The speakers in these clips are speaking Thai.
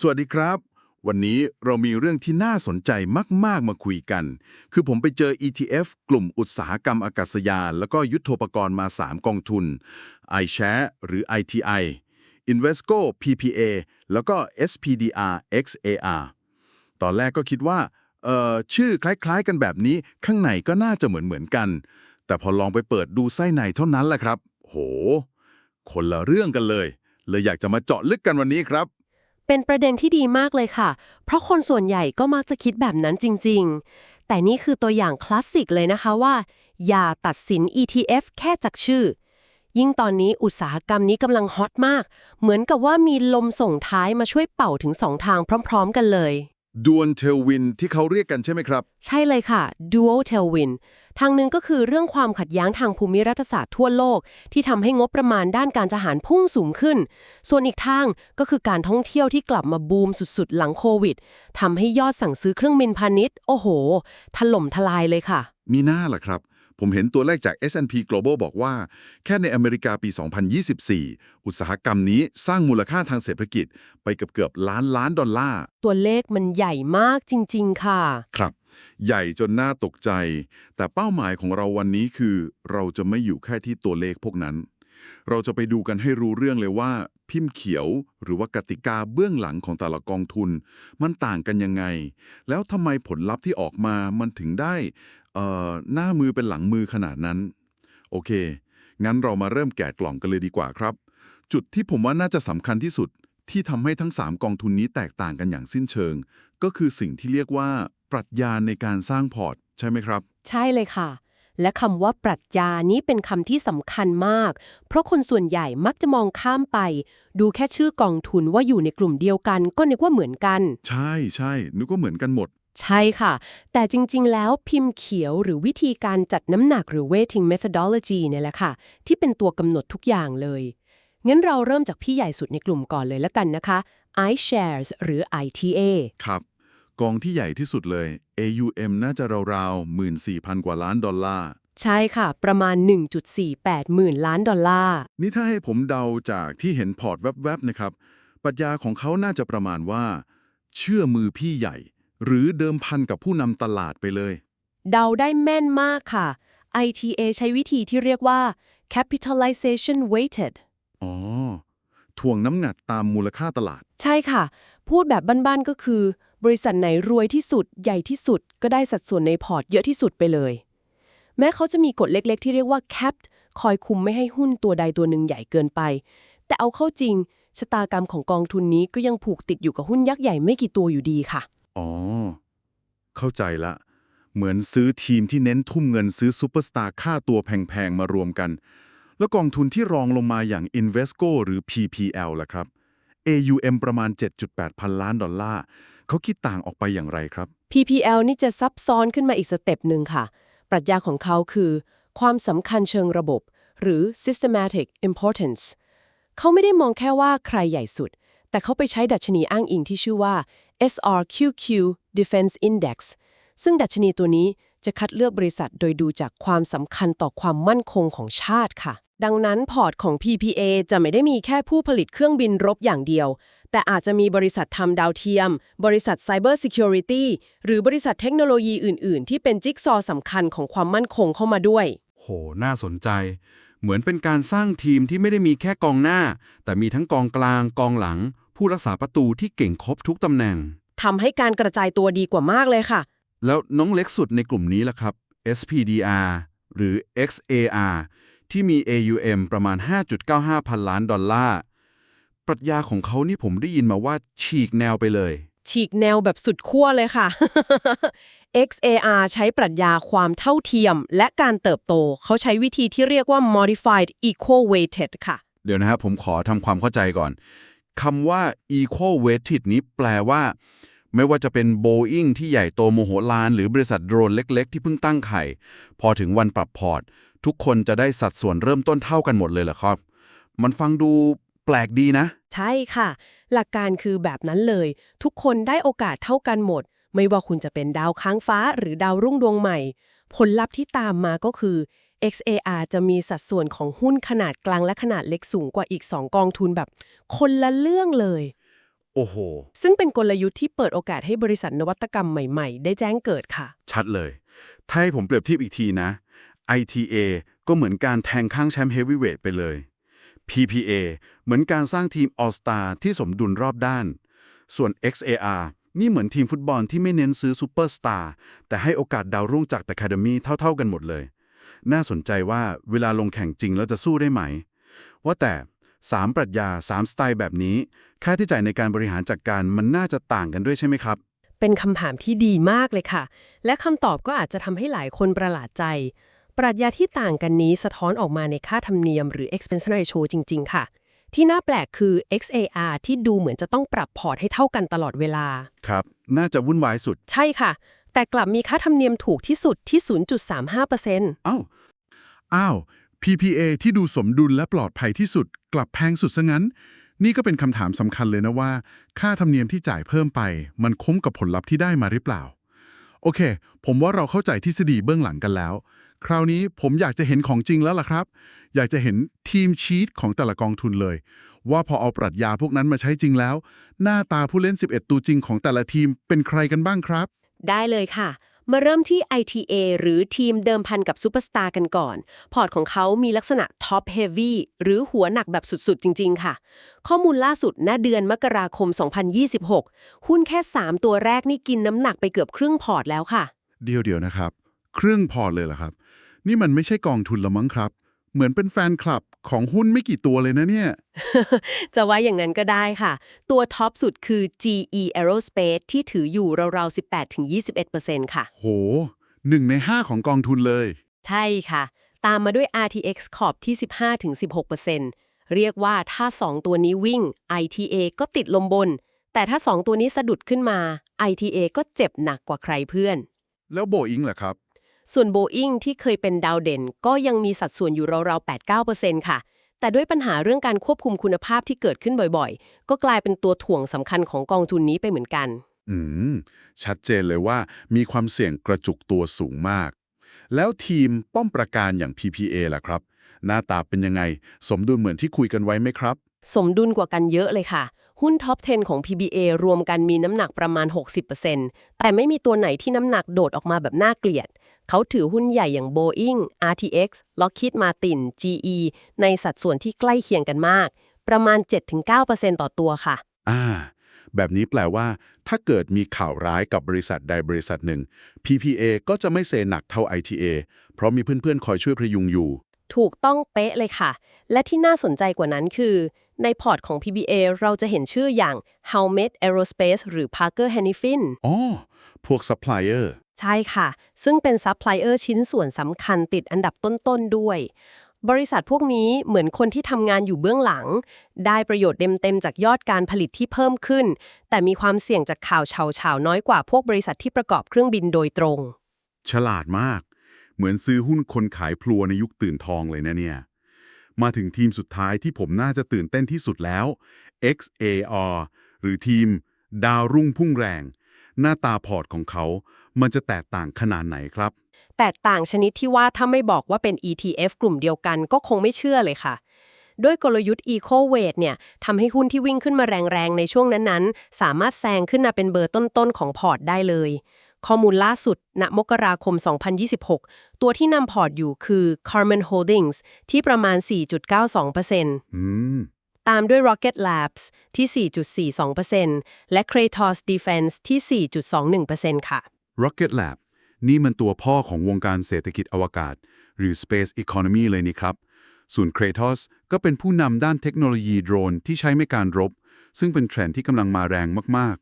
สวัสดีครับ วันนี้เรามีเรื่องที่น่าสนใจมาก ๆ มาคุยกัน คือผมไปเจอ ETF กลุ่มอุตสาหกรรมอากาศยาน แล้วก็ยุทโธปกรณ์มา 3 กองทุน iShare หรือ ITI Invesco PPA แล้วก็ SPDR XAR ตอนแรกก็คิดว่าเอ่อชื่อคล้าย ๆ กันแบบนี้ข้างในก็น่าจะเหมือน ๆ กัน แต่พอลองไปเปิดดูไส้ในเท่านั้นแหละครับ โห คนละเรื่องกันเลย เลยอยากจะมาเจาะลึกกันวันนี้ครับ เป็นประเด็นที่ดีมากเลยค่ะ เพราะคนส่วนใหญ่ก็มักจะคิดแบบนั้นจริง ๆ แต่นี่คือตัวอย่างคลาสสิกเลยนะคะว่า อย่าตัดสิน ETF แค่จากชื่อ ยิ่งตอนนี้อุตสาหกรรมนี้กำลังฮอตมาก เหมือนกับว่ามีลมส่งท้ายมาช่วยเป่าถึงสองทางพร้อม ๆ กันเลยดวนเทลวินที่เขาเรียกกันใช่ไหมครับ ใช่เลยค่ะ dual tailwind ทางหนึ่งก็คือเรื่องความขัดแย้งทางภูมิรัฐศาสตร์ทั่วโลก ที่ทำให้งบประมาณด้านการทหารพุ่งสูงขึ้น ส่วนอีกทางก็คือการท่องเที่ยวที่กลับมาบูมสุดๆ หลังโควิดทำให้ยอดสั่งซื้อเครื่องบินพาณิชย์ โอ้โห ถล่มทลายเลยค่ะ มีหน้าล่ะครับ ผมเห็นตัวเลขจาก S&P Global บอกว่า แค่ในอเมริกาปี 2024 อุตสาหกรรมนี้สร้างมูลค่าทางเศรษฐกิจไปเกือบๆล้านล้านดอลลาร์ ตัวเลขมันใหญ่มากจริง ๆ ค่ะ ครับ ใหญ่จนน่าตกใจ แต่เป้าหมายของเราวันนี้คือ เราจะไม่อยู่แค่ที่ตัวเลขพวกนั้น เราจะไปดูกันให้รู้เรื่องเลยว่า พิมพ์เขียว หรือว่ากติกาเบื้องหลังของแต่ละกองทุน มันต่างกันยังไง แล้วทำไมผลลัพธ์ที่ออกมามันถึงได้เอ่อหน้ามือเป็นหลังมือขนาดนั้น โอเค งั้นเรามาเริ่มแกะกล่องกันเลยดีกว่าครับ จุดที่ผมว่าน่าจะสำคัญที่สุดที่ทำให้ทั้ง 3 กองทุนนี้แตกต่างกันอย่างสิ้นเชิง ก็คือสิ่งที่เรียกว่า ปรัชญาในการสร้างพอร์ต ใช่ไหมครับ ใช่เลยค่ะ และคำว่าปรัชญานี้เป็นคำที่สำคัญมาก เพราะคนส่วนใหญ่มักจะมองข้ามไป ดูแค่ชื่อกองทุนว่าอยู่ในกลุ่มเดียวกัน ก็นึกว่าเหมือนกัน ใช่ใช่นึกว่าเหมือนกันหมด ใช่ค่ะ แต่จริงๆ แล้วพิมพ์เขียวหรือวิธีการจัดน้ำหนักหรือ weighting methodology เนี่ยแหละค่ะ ที่เป็นตัวกำหนดทุกอย่างเลยงั้นเราเริ่มจากพี่ใหญ่สุดในกลุ่มก่อนเลยแล้วกันนะคะ iShares หรือ ITA ครับ กองที่ใหญ่ที่สุดเลย AUM น่าจะราวๆ14,000 กว่าล้านดอลลาร์ ใช่ค่ะ ประมาณ 1.48 หมื่นล้านดอลลาร์ นี่ถ้าให้ผมเดาจากที่เห็นพอร์ตแวบๆนะครับ ปรัชญาของเขาน่าจะประมาณว่า เชื่อมือพี่ใหญ่ หรือเดิมพันกับผู้นำตลาดไปเลย เดาได้แม่นมากค่ะ ITA ใช้วิธีที่เรียกว่า capitalization weighted อ๋อถ่วงน้ำหนักตามมูลค่าตลาด ใช่ค่ะ พูดแบบบ้านๆก็คือ บริษัทไหนรวยที่สุดใหญ่ที่สุด ก็ได้สัดส่วนในพอร์ตเยอะที่สุดไปเลย แม้เขาจะมีกฎเล็กๆ ที่เรียกว่า capped คอยคุมไม่ให้หุ้นตัวใดตัวหนึ่งใหญ่เกินไป แต่เอาเข้าจริง ชะตากรรมของกองทุนนี้ก็ยังผูกติดอยู่กับหุ้นยักษ์ใหญ่ไม่กี่ตัวอยู่ดีค่ะ อ๋อ เข้าใจละ เหมือนซื้อทีมที่เน้นทุ่มเงินซื้อซูเปอร์สตาร์ค่าตัวแพงๆ มารวมกัน แล้วกองทุนที่รองลงมาอย่าง Invesco หรือ PPL ล่ะครับ AUM ประมาณ 7.8 พันล้านดอลลาร์เขาคิดต่างออกไปอย่างไรครับ PPL นี่จะซับซ้อนขึ้นมาอีกสเต็ปหนึ่งค่ะ ปรัชญาของเขาคือ ความสำคัญเชิงระบบ หรือ systematic importance เขาไม่ได้มองแค่ว่าใครใหญ่สุด แต่เขาไปใช้ดัชนีอ้างอิงที่ชื่อว่า SRQQ Defense Index ซึ่งดัชนีตัวนี้จะคัดเลือกบริษัทโดยดูจากความสำคัญต่อความมั่นคงของชาติค่ะ ดังนั้นพอร์ตของ PPA จะไม่ได้มีแค่ผู้ผลิตเครื่องบินรบอย่างเดียว แต่อาจจะมีบริษัททำดาวเทียม บริษัท Cyber Security หรือบริษัทเทคโนโลยีอื่น ๆ ที่เป็นจิ๊กซอว์สำคัญของความมั่นคงเข้ามาด้วย โห น่าสนใจ เหมือนเป็นการสร้างทีมที่ไม่ได้มีแค่กองหน้า แต่มีทั้งกองกลางกองหลัง ผู้รักษาประตูที่เก่งครบทุกตำแหน่งทำให้การกระจายตัวดีกว่ามากเลยค่ะ แล้วน้องเล็กสุดในกลุ่มนี้ล่ะครับ SPDR หรือ XAR ที่มี AUM ประมาณ 5.95 พันล้านดอลลาร์ ปรัชญาของเขานี่ผมได้ยินมาว่าฉีกแนวไปเลย ฉีกแนวแบบสุดขั้วเลยค่ะ XAR ใช้ปรัชญาความเท่าเทียม และการเติบโต เขาใช้วิธีที่เรียกว่า modified equal weighted ค่ะ เดี๋ยวนะครับผมขอทำความเข้าใจก่อนคำว่า equal weighted นี้แปลว่า ไม่ว่าจะเป็น Boeing ที่ใหญ่โตโมโหลาน หรือบริษัทโดรนเล็ก ๆ ที่เพิ่งตั้งไข่ พอถึงวันปรับพอร์ต ทุกคนจะได้สัดส่วนเริ่มต้นเท่ากันหมดเลยเหรอครับ มันฟังดู แปลกดีนะ ใช่ค่ะ หลักการคือแบบนั้นเลย ทุกคนได้โอกาสเท่ากันหมด ไม่ว่าคุณจะเป็นดาวค้างฟ้าหรือดาวรุ่งดวงใหม่ ผลลัพธ์ที่ตามมาก็คือ XAR จะมีสัดส่วนของหุ้นขนาดกลางและขนาดเล็กสูงกว่าอีก 2 กองทุนแบบ คนละเรื่องเลย โอ้โห ซึ่งเป็นกลยุทธ์ที่เปิดโอกาสให้บริษัทนวัตกรรมใหม่ๆ ได้แจ้งเกิดค่ะ ชัดเลย ถ้าให้ผมเปรียบเทียบอีกทีนะ ITA ก็เหมือนการแทงข้างแชมป์เฮฟวีเวทไปเลย PPA เหมือนการสร้างทีม All Star ที่สมดุลรอบด้าน ส่วน XAR นี่เหมือนทีมฟุตบอลที่ไม่เน้นซื้อซูเปอร์สตาร์แต่ให้โอกาสดาวรุ่งจาก Academy เท่าๆกันหมดเลย น่าสนใจว่าเวลาลงแข่งจริงแล้วจะสู้ได้ไหม ว่าแต่ 3 ปรัชญา 3 สไตล์แบบนี้ ค่าที่จ่ายในการบริหารจัดการมันน่าจะต่างกันด้วยใช่ไหมครับ เป็นคำถามที่ดีมากเลยค่ะ และคำตอบก็อาจจะทำให้หลายคนประหลาดใจ ปรัชญาที่ต่างกันนี้สะท้อนออกมาในค่าธรรมเนียมหรือ expense ratio จริง ๆ ค่ะ ที่น่าแปลกคือ XAR ที่ดูเหมือนจะต้องปรับพอร์ตให้เท่ากันตลอดเวลา ครับ น่าจะวุ่นวายสุด ใช่ค่ะ แต่กลับมีค่าธรรมเนียมถูกที่สุดที่ 0.35%เอ้าอ้าว PPA ที่ดูสมดุลและปลอดภัยที่สุด กลับแพงสุดซะงั้น นี่ก็เป็นคำถามสำคัญเลยนะว่า ค่าธรรมเนียมที่จ่ายเพิ่มไป มันคุ้มกับผลลัพธ์ที่ได้มาหรือเปล่า โอเค ผมว่าเราเข้าใจทฤษฎีเบื้องหลังกันแล้ว คราวนี้ผมอยากจะเห็นของจริงแล้วล่ะครับ อยากจะเห็นทีมชีตของแต่ละกองทุนเลย ว่าพอเอาปรัชญาพวกนั้นมาใช้จริงแล้ว หน้าตาผู้เล่น 11 ตัวจริงของแต่ละทีมเป็นใครกันบ้างครับ ได้เลยค่ะ มาเริ่มที่ ITA หรือทีมเดิมพันกับซูเปอร์สตาร์กันก่อน พอร์ตของเขามีลักษณะ Top Heavy หรือหัวหนักแบบสุดๆ จริง ๆ ค่ะ ข้อมูลล่าสุดณเดือนมกราคม 2026 หุ้นแค่ 3 ตัวแรกนี่กินน้ำหนักไปเกือบครึ่งพอร์ตแล้วค่ะ เดียวเดียวนะครับเครื่องพอร์ตเลยเหรอครับ นี่มันไม่ใช่กองทุนละมั้งครับ เหมือนเป็นแฟนคลับของหุ้นไม่กี่ตัวเลยนะเนี่ย จะว่าอย่างนั้นก็ได้ค่ะ ตัวท็อปสุดคือ GE Aerospace ที่ถืออยู่ราวๆ 18-21%ค่ะ โหหนึ่งในห้าของกองทุนเลย ใช่ค่ะ ตามมาด้วย RTX Corp ที่ 15-16%เรียกว่าถ้า 2 ตัวนี้วิ่ง ITA ก็ติดลมบน แต่ถ้า 2 ตัวนี้สะดุดขึ้นมา ITA ก็เจ็บหนักกว่าใครเพื่อน แล้วโบอิงล่ะครับ ส่วน Boeing ที่เคยเป็นดาวเด่น ก็ยังมีสัดส่วนอยู่ราวๆ 8-9%ค่ะ แต่ด้วยปัญหาเรื่องการควบคุมคุณภาพที่เกิดขึ้นบ่อยๆ ก็กลายเป็นตัวถ่วงสำคัญของกองทุนนี้ไปเหมือนกัน อืม ชัดเจนเลยว่ามีความเสี่ยงกระจุกตัวสูงมาก แล้วทีมป้อมประการอย่าง PPA ล่ะครับ หน้าตาเป็นยังไง สมดุลเหมือนที่คุยกันไว้ไหมครับ สมดุลกว่ากันเยอะเลยค่ะ หุ้นท็อป 10 ของ PBA รวมกันมีน้ำหนักประมาณ 60%แต่ไม่มีตัวไหนที่น้ำหนักโดดออกมาแบบน่าเกลียด เขาถือหุ้นใหญ่อย่าง Boeing, RTX, Lockheed Martin, GE ในสัดส่วนที่ใกล้เคียงกันมาก ประมาณ 7-9%ต่อตัวค่ะ อ่า แบบนี้แปลว่า ถ้าเกิดมีข่าวร้ายกับบริษัทใดบริษัทหนึ่ง PPA ก็จะไม่เซหนักเท่า ITA เพราะมีเพื่อนๆ คอยช่วยพยุงอยู่ ถูกต้องเป๊ะเลยค่ะ และที่น่าสนใจกว่านั้นคือในพอร์ตของ PBA เราจะเห็นชื่ออย่าง Howmet Aerospace หรือ Parker Hannifin อ๋อ พวกซัพพลายเออร์ใช่ค่ะ ซึ่งเป็นซัพพลายเออร์ชิ้นส่วนสำคัญติดอันดับต้น ๆ ด้วย บริษัทพวกนี้เหมือนคนที่ทำงานอยู่เบื้องหลัง ได้ประโยชน์เต็ม ๆ จากยอดการผลิตที่เพิ่มขึ้น แต่มีความเสี่ยงจากข่าวเฉาๆน้อยกว่าพวกบริษัทที่ประกอบเครื่องบินโดยตรง ฉลาดมาก เหมือนซื้อหุ้นคนขายพลัวในยุคตื่นทองเลยนะเนี่ย มาถึงทีมสุดท้ายที่ผมน่าจะตื่นเต้นที่สุดแล้ว XAR หรือทีม ดาวรุ่งพุ่งแรง หน้าตาพอร์ตของเขา มันจะแตกต่างขนาดไหนครับ แตกต่างชนิดที่ว่าถ้าไม่บอกว่าเป็น ETF กลุ่มเดียวกันก็คงไม่เชื่อเลยค่ะด้วยกลยุทธ์ Eco Weight เนี่ยทำให้หุ้นที่วิ่งขึ้นมาแรงๆ ในช่วงนั้นๆ สามารถแซงขึ้นมาเป็นเบอร์ต้นๆ ของพอร์ตได้เลย ข้อมูลล่าสุด ณ มกราคม 2026 ตัวที่นำพอร์ตอยู่คือ Carmen Holdings ที่ประมาณ 4.92%อืมตามด้วย Rocket Labs ที่ 4.42%และ Kratos Defense ที่ 4.21%ค่ะ Rocket Lab นี่มันตัวพ่อของวงการเศรษฐกิจอวกาศ หรือ Space Economy เลยนี่ครับส่วน Kratos ก็เป็นผู้นำด้านเทคโนโลยีโดรนที่ใช้ในการรบ ซึ่งเป็นเทรนด์ที่กำลังมาแรงมากๆ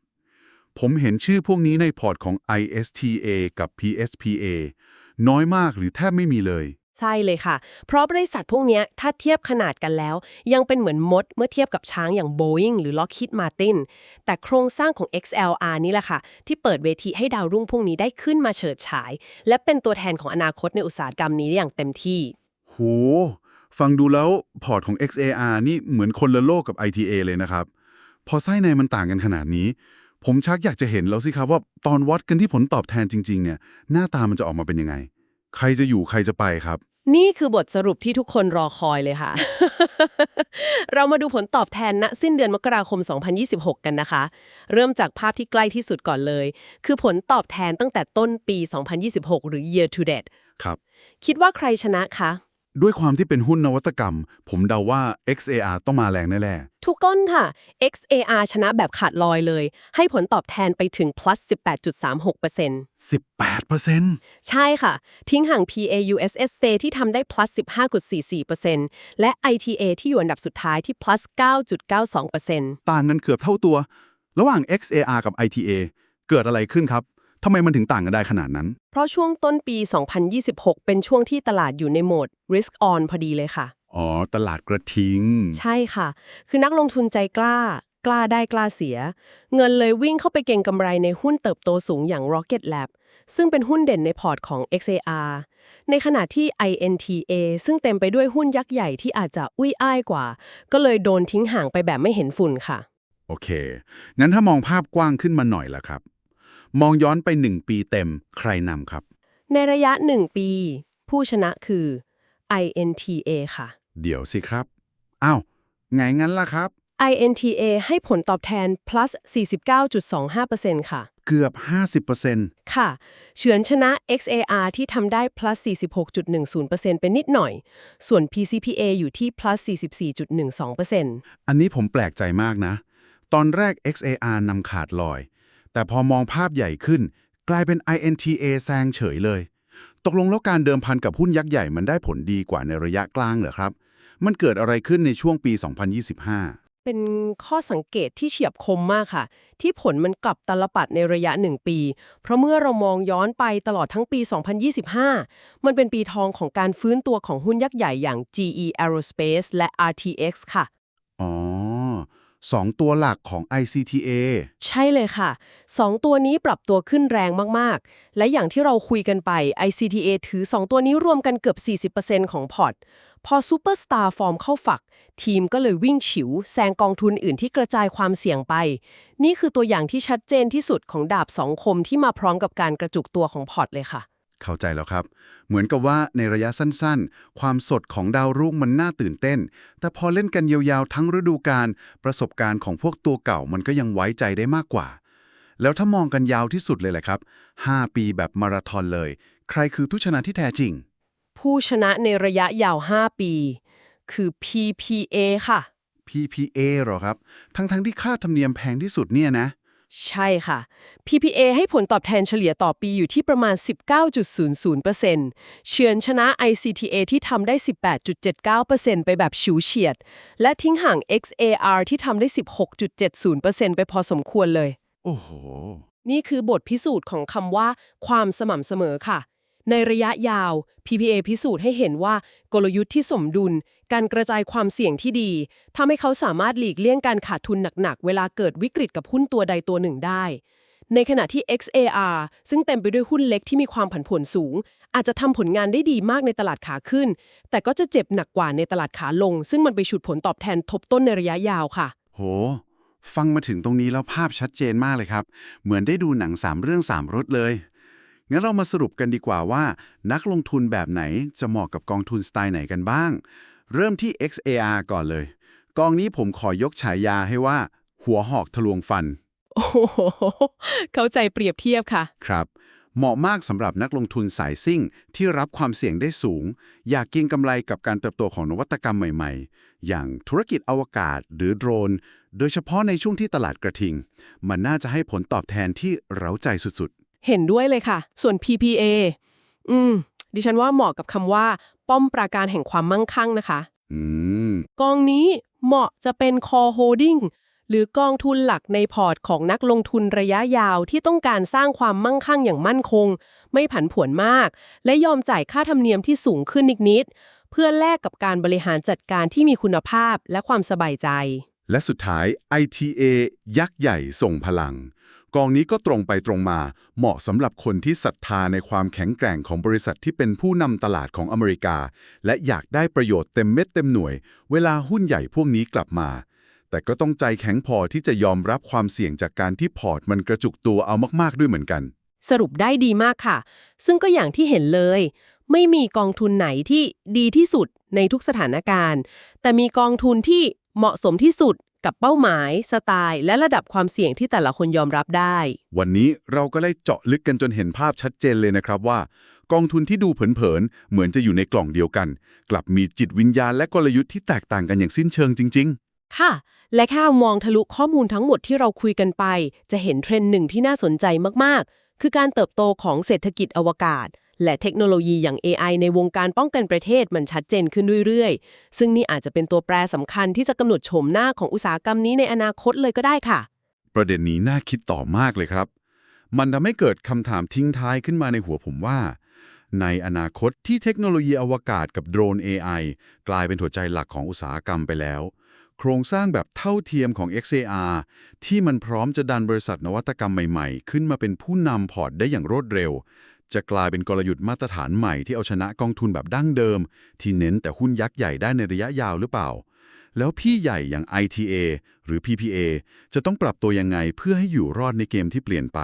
ผมเห็นชื่อพวกนี้ในพอร์ตของ ISTA กับ PSPA น้อยมากหรือแทบไม่มีเลย ใช่เลยค่ะ เพราะบริษัทพวกเนี้ยถ้าเทียบขนาดกันแล้ว ยังเป็นเหมือนมดเมื่อเทียบกับช้างอย่าง Boeing หรือ Lockheed Martin แต่โครงสร้างของ XLR นี่แหละค่ะ ที่เปิดเวทีให้ดาวรุ่งพวกนี้ได้ขึ้นมาเฉิดฉาย และเป็นตัวแทนของอนาคตในอุตสาหกรรมนี้ได้อย่างเต็มที่โหฟังดูแล้วพอร์ตของ XAR นี่เหมือนคนละโลกกับ ITA เลยนะครับ พอไส้ในมันต่างกันขนาดนี้ ผมชักอยากจะเห็นแล้วสิครับว่าตอนวัดกันที่ผลตอบแทนจริง ๆ เนี่ย หน้าตามันจะออกมาเป็นยังไง ใครจะอยู่ใครจะไปครับ นี่คือบทสรุปที่ทุกคนรอคอยเลยค่ะ เรามาดูผลตอบแทนณสิ้นเดือนมกราคม 2026 กันนะคะ เริ่มจากภาพที่ใกล้ที่สุดก่อนเลย คือผลตอบแทนตั้งแต่ต้นปี 2026 หรือ year to date ครับ คิดว่าใครชนะคะ ด้วยความที่เป็นหุ้นนวัตกรรม ผมเดาว่า XAR ต้องมาแรงแน่ทุกต้นค่ะ XAR ชนะแบบขาดลอยเลย ให้ผลตอบแทนไปถึง plus 18.36%ๆ18%ใช่ค่ะ ทิ้งห่าง PAUSSC ที่ทำได้ plus 15.44%และ ITA ที่อยู่อันดับสุดท้ายที่ plus 9.92%ต่างกันเกือบเท่าตัว ระหว่าง XAR กับ ITA เกิดอะไรขึ้นครับ ทำไมมันถึงต่างกันได้ขนาดนั้น เพราะช่วงต้นปี 2026 เป็นช่วงที่ตลาดอยู่ในโหมด risk on พอดีเลยค่ะ อ๋อ ตลาดกระทิง ใช่ค่ะ คือนักลงทุนใจกล้า กล้าได้กล้าเสีย เงินเลยวิ่งเข้าไปเก็งกำไรในหุ้นเติบโตสูงอย่าง Rocket Lab ซึ่งเป็นหุ้นเด่นในพอร์ตของ XAR ในขณะที่ INTA ซึ่งเต็มไปด้วยหุ้นยักษ์ใหญ่ที่อาจจะอุ้ยอ้ายกว่า ก็เลยโดนทิ้งห่างไปแบบไม่เห็นฝุ่นค่ะ โอเค งั้นถ้ามองภาพกว้างขึ้นมาหน่อยละครับ มองย้อนไป 1 ปีเต็มใครนำครับ ในระยะ 1 ปี ผู้ชนะคือ INTA ค่ะ เดี๋ยวสิครับ อ้าว ไงงั้นล่ะครับ INTA ให้ผลตอบแทน plus 49.25%ค่ะ เกือบ 50%ค่ะ เฉือนชนะ XAR ที่ทำได้ plus 46.10%เป็นนิดหน่อย ส่วน PCPA อยู่ที่ plus 44.12%อันนี้ผมแปลกใจมากนะ ตอนแรก XAR นำขาดลอย แต่พอมองภาพใหญ่ขึ้น กลายเป็น INTA แซงเฉยเลย ตกลงแล้วการเดิมพันกับหุ้นยักษ์ใหญ่มันได้ผลดีกว่าในระยะกลางเหรอครับ มันเกิดอะไรขึ้นในช่วงปี 2025เป็นข้อสังเกตที่เฉียบคมมากค่ะ ที่ผลมันกลับตลปัดในระยะ 1 ปี เพราะเมื่อเรามองย้อนไปตลอดทั้งปี 2025 มันเป็นปีทองของการฟื้นตัวของหุ้นยักษ์ใหญ่อย่าง GE Aerospace และ RTX ค่ะ อ๋อ สองตัวหลักของ ICTA ใช่เลยค่ะ 2 ตัวนี้ปรับตัวขึ้นแรงมาก ๆ และอย่างที่เราคุยกันไป ICTA ถือ 2 ตัวนี้รวมกันเกือบ 40%ของพอร์ต พอซูเปอร์สตาร์ฟอร์มเข้าฝัก ทีมก็เลยวิ่งฉิวแซงกองทุนอื่นที่กระจายความเสี่ยงไป นี่คือตัวอย่างที่ชัดเจนที่สุดของดาบสองคมที่มาพร้อมกับการกระจุกตัวของพอร์ตเลยค่ะ เข้าใจแล้วครับ เหมือนกับว่าในระยะสั้นๆ ความสดของดาวรุ่งมันน่าตื่นเต้น แต่พอเล่นกันยาวๆ ทั้งฤดูกาลประสบการณ์ของพวกตัวเก่ามันก็ยังไว้ใจได้มากกว่า แล้วถ้ามองกันยาวที่สุดเลยแหละครับ 5 ปีแบบมาราธอนเลย ใครคือทุชนะที่แท้จริง ผู้ชนะในระยะยาว 5 ปี คือ PPA ค่ะ PPA เหรอครับ ทั้งๆที่ค่าธรรมเนียมแพงที่สุดเนี่ยนะ ใช่ค่ะ PPA ให้ผลตอบแทนเฉลี่ยต่อปีอยู่ที่ประมาณ 19.00%เฉือนชนะ ICTA ที่ทำได้ 18.79%ไปแบบฉิวเฉียด และทิ้งห่าง XAR ที่ทำได้ 16.70%ไปพอสมควรเลย โอ้โห นี่คือบทพิสูจน์ของคำว่า ความสม่ำเสมอค่ะ ในระยะยาว PPA พิสูจน์ให้เห็นว่ากลยุทธ์ที่สมดุล การกระจายความเสี่ยงที่ดีทำให้เขาสามารถหลีกเลี่ยงการขาดทุนหนักๆ เวลาเกิดวิกฤตกับหุ้นตัวใดตัวหนึ่งได้ ในขณะที่ XAR ซึ่งเต็มไปด้วยหุ้นเล็กที่มีความผันผวนสูง อาจจะทำผลงานได้ดีมากในตลาดขาขึ้น แต่ก็จะเจ็บหนักกว่าในตลาดขาลง ซึ่งมันไปฉุดผลตอบแทนทบต้นในระยะยาวค่ะ โห ฟังมาถึงตรงนี้แล้วภาพชัดเจนมากเลยครับ เหมือนได้ดูหนังสามเรื่องสามรสเลย งั้นเรามาสรุปกันดีกว่าว่า นักลงทุนแบบไหนจะเหมาะกับกองทุนสไตล์ไหนกันบ้าง เริ่มที่ XAR ก่อนเลย กองนี้ผมขอยกฉายาให้ว่า หัวหอกทะลวงฟัน โอ้โห เข้าใจเปรียบเทียบค่ะ ครับ เหมาะมากสำหรับนักลงทุนสายซิ่งที่รับความเสี่ยงได้สูง อยากกินกำไรกับการเติบโตของนวัตกรรมใหม่ ๆ อย่างธุรกิจอวกาศหรือโดรน โดยเฉพาะในช่วงที่ตลาดกระทิง มันน่าจะให้ผลตอบแทนที่เร้าใจสุด เห็นด้วยเลยค่ะ ส่วน PPA อืม ดิฉันว่าเหมาะกับคำว่า ป้อมปราการแห่งความมั่งคั่งนะคะๆอืม กองนี้เหมาะจะเป็น core holding หรือกองทุนหลักในพอร์ตของนักลงทุนระยะยาวที่ต้องการสร้างความมั่งคั่งอย่างมั่นคง ไม่ผันผวนมาก และยอมจ่ายค่าธรรมเนียมที่สูงขึ้นนิดๆเพื่อแลกกับการบริหารจัดการที่มีคุณภาพและความสบายใจ และสุดท้าย ITA ยักษ์ใหญ่ส่งพลัง กองนี้ก็ตรงไปตรงมา เหมาะสำหรับคนที่ศรัทธาในความแข็งแกร่งของบริษัทที่เป็นผู้นำตลาดของอเมริกา และอยากได้ประโยชน์เต็มเม็ดเต็มหน่วย เวลาหุ้นใหญ่พวกนี้กลับมา แต่ก็ต้องใจแข็งพอที่จะยอมรับความเสี่ยงจากการที่พอร์ตมันกระจุกตัวเอามากๆด้วยเหมือนกัน สรุปได้ดีมากค่ะ ซึ่งก็อย่างที่เห็นเลย ไม่มีกองทุนไหนที่ดีที่สุดในทุกสถานการณ์ แต่มีกองทุนที่เหมาะสมที่สุด กับเป้าหมาย สไตล์ และระดับความเสี่ยงที่แต่ละคนยอมรับได้ วันนี้เราก็ได้เจาะลึกกันจนเห็นภาพชัดเจนเลยนะครับว่า กองทุนที่ดูเผินๆเหมือนจะอยู่ในกล่องเดียวกัน กลับมีจิตวิญญาณและกลยุทธ์ที่แตกต่างกันอย่างสิ้นเชิงจริงค่ะ และแค่มองทะลุข้อมูลทั้งหมดที่เราคุยกันไป จะเห็นเทรนด์หนึ่งที่น่าสนใจมากๆ คือการเติบโตของเศรษฐกิจอวกาศ และเทคโนโลยีอย่าง AI ในวงการป้องกันประเทศมันชัดเจนขึ้นเรื่อยๆ ซึ่งนี่อาจจะเป็นตัวแปรสำคัญที่จะกำหนดโฉมหน้าของอุตสาหกรรมนี้ในอนาคตเลยก็ได้ค่ะ ประเด็นนี้น่าคิดต่อมากเลยครับ มันทำให้เกิดคำถามทิ้งท้ายขึ้นมาในหัวผมว่า ในอนาคตที่เทคโนโลยีอวกาศกับโดรน AI กลายเป็นหัวใจหลักของอุตสาหกรรมไปแล้วโครงสร้างแบบเท่าเทียมของ XAR ที่มันพร้อมจะดันบริษัทนวัตกรรมใหม่ ๆ ขึ้นมาเป็นผู้นำพอร์ตได้อย่างรวดเร็ว จะกลายเป็นกลยุทธ์มาตรฐานใหม่ที่เอาชนะกองทุนแบบดั้งเดิม ที่เน้นแต่หุ้นยักษ์ใหญ่ได้ในระยะยาวหรือเปล่า แล้วพี่ใหญ่อย่าง ITA หรือ PPA จะต้องปรับตัวยังไงเพื่อให้อยู่รอดในเกมที่เปลี่ยนไป